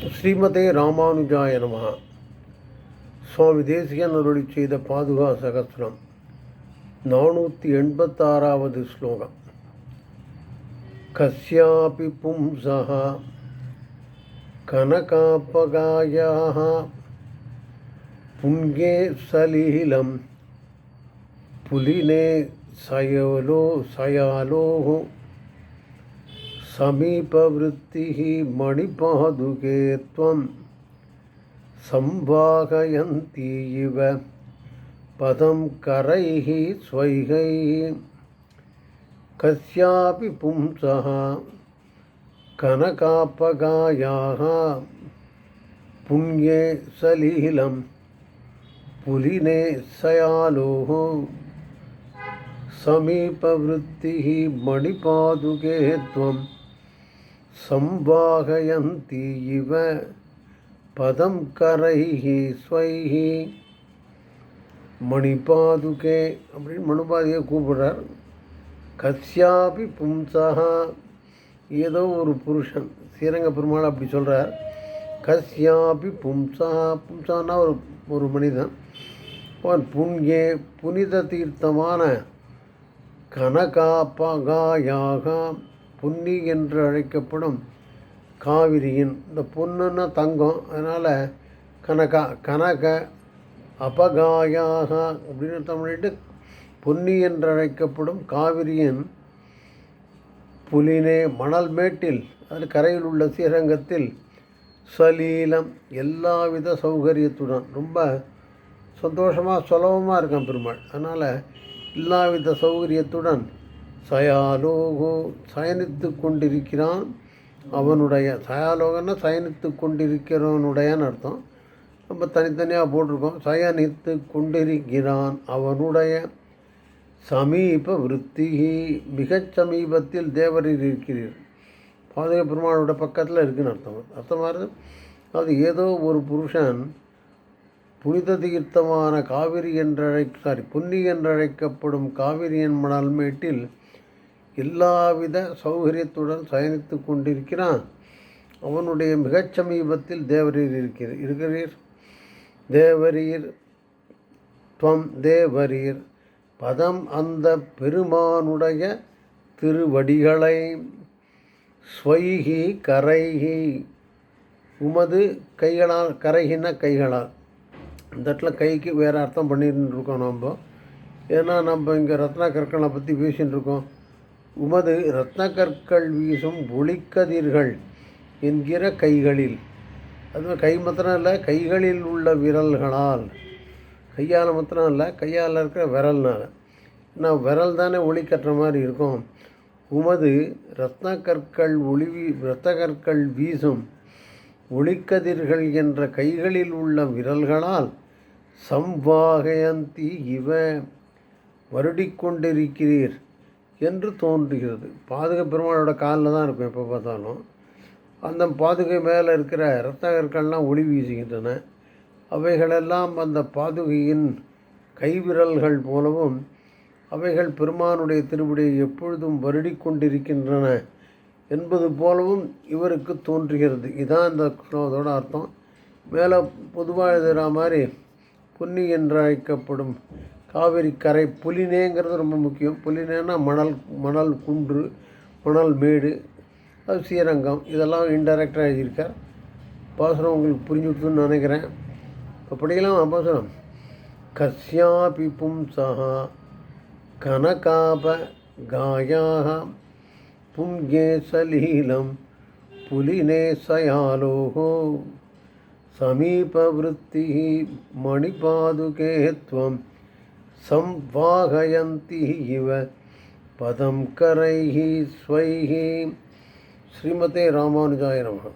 ஸ்ரீமதே ராமானுஜாய நம சுவாமி தேசிகன் அருளி செய்த பாதுகா சகஸ்ரம் நானூற்றி எண்பத்தாறாவது ஸ்லோகம் கஸ்யாபி பும்சः கனகாப்பகாயாः புங்கே சலீலம் புலினே சயலோ சயாலோः समीपवृत्तिः मणिपादुके त्वं संवाहयन्ती इव पदं करैः स्वैगैः कस्यापि पुंसः कनकापगायाः। पुण्ये सलीलं, पुलिने सयालोः। समीपवृत्तिः मणिपादुके त्वं संवाहयन्ती इव பதம் கரைஹி ஸ்வைஹி மணிபாதுகே அப்படின்னு மணுபாதியை கூப்பிடுறார் கஸ்யாபி பும்சா ஏதோ ஒரு புருஷன் ஸ்ரீரங்க பெருமாள் அப்படி சொல்கிறார் கஸ்யாபி பும்சா பும்சானா ஒரு ஒரு மனிதன் அவன் புண்யே புனித தீர்த்தமான கனகாப்பகாயாக பொன்னி என்று அழைக்கப்படும் காவிரியின். இந்த பொண்ணுன்னா தங்கம். அதனால் கனகா கனக அபகாயாக அப்படின்னு தமிழிட்டு பொன்னி என்று அழைக்கப்படும் காவிரியின் புலினே மணல் மேட்டில் அதில் கரையில் உள்ள ஸ்ரீரங்கத்தில் சலீலம் எல்லாவித சௌகரியத்துடன். ரொம்ப சந்தோஷமாக சுலபமாக இருக்கான் பெருமாள். அதனால் எல்லாவித சௌகரியத்துடன் சயாலோகோ சயனித்து கொண்டிருக்கிறான் அவனுடைய. சயாலோகன்னா சயனித்து கொண்டிருக்கிறவனுடையன்னு அர்த்தம். நம்ம தனித்தனியாக போட்டிருக்கோம். சயனித்து கொண்டிருக்கிறான் அவனுடைய. சமீப விருத்தி மிகச் சமீபத்தில் தேவரில் இருக்கிறீர். பாதக பெருமாளோட பக்கத்தில் இருக்குன்னு அர்த்தம். அர்த்தமாக அது ஏதோ ஒரு புருஷன் புனித தீர்த்தமான காவிரி என்றழை சாரி புன்னி என்றழைக்கப்படும் காவிரியின் மணல் மேட்டில் எல்லாவித சௌகரியத்துடன் சயனித்து கொண்டிருக்கிறான். அவனுடைய மிகச் சமீபத்தில் தேவரீர் இருக்கிற இருக்கிறீர். தேவரீர் துவம் தேவரீர் பதம் அந்த பெருமானுடைய திருவடிகளை ஸ்வைகி கரைகி உமது கைகளால் கரைகின கைகளால். இந்த இடத்துல கைக்கு வேறு அர்த்தம் பண்ணிட்டு இருக்கோம் நம்ம. ஏன்னா நம்ம இங்கே ரத்னா கற்களை பற்றி பேசின்னு இருக்கோம் உமது ரத்ன கற்கள் வீசும் ஒளிக்கதிர்கள் என்கிற கைகளில். அது கை மாத்திரம் இல்லை கைகளில் உள்ள விரல்களால். கையால் மாத்திரம் இல்லை கையால் இருக்கிற விரல்னால். நான் விரல் தானே ஒளி கட்டுற மாதிரி இருக்கும். உமது ரத்ன கற்கள் ஒளி ரத்த கற்கள் வீசும் ஒளிக்கதிர்கள் என்ற கைகளில் உள்ள விரல்களால் சம்வாகயந்தி இவ வருடிக்கொண்டிருக்கிறீர். என்று தோன்றுகிறது. பாதுகை பெருமாளோட காலில் தான் இருக்கும் எப்போ பார்த்தாலும். அந்த பாதுகை மேலே இருக்கிற இரத்தகர்கள்லாம் ஒளி வீசுகின்றன. அவைகளெல்லாம் அந்த பாதுகையின் கைவிரல்கள் போலவும் அவைகள் பெருமானுடைய திருவிடையை எப்பொழுதும் வருடி கொண்டிருக்கின்றன என்பது போலவும் இவருக்கு தோன்றுகிறது. இதுதான் இந்த ஸ்லோகத்தோட அர்த்தம். மேலே பொதுவாக எழுதுகிற மாதிரி பொன்னி என்று அழைக்கப்படும் காவிரி கரை புலினேங்கிறது ரொம்ப முக்கியம் புலினேன்னா மணல் மணல் குன்று மணல் மேடு அது ஸ்ரீரங்கம் இதெல்லாம் இன்டெரக்டாக எழுதியிருக்கார் பாசனம் உங்களுக்கு புரிஞ்சுட்டுன்னு நினைக்கிறேன் இப்போ படிக்கலாம் பாசனம் கஸ்யாபி பும்சா கனகாப காயாக புங்கே சலீலம் புலினே சயாலோகோ समीपवृत्तिः मणिपादुके त्वं संवाहयन्ति इव पदं करैः स्वैः श्रीमते रामानुजाय नमः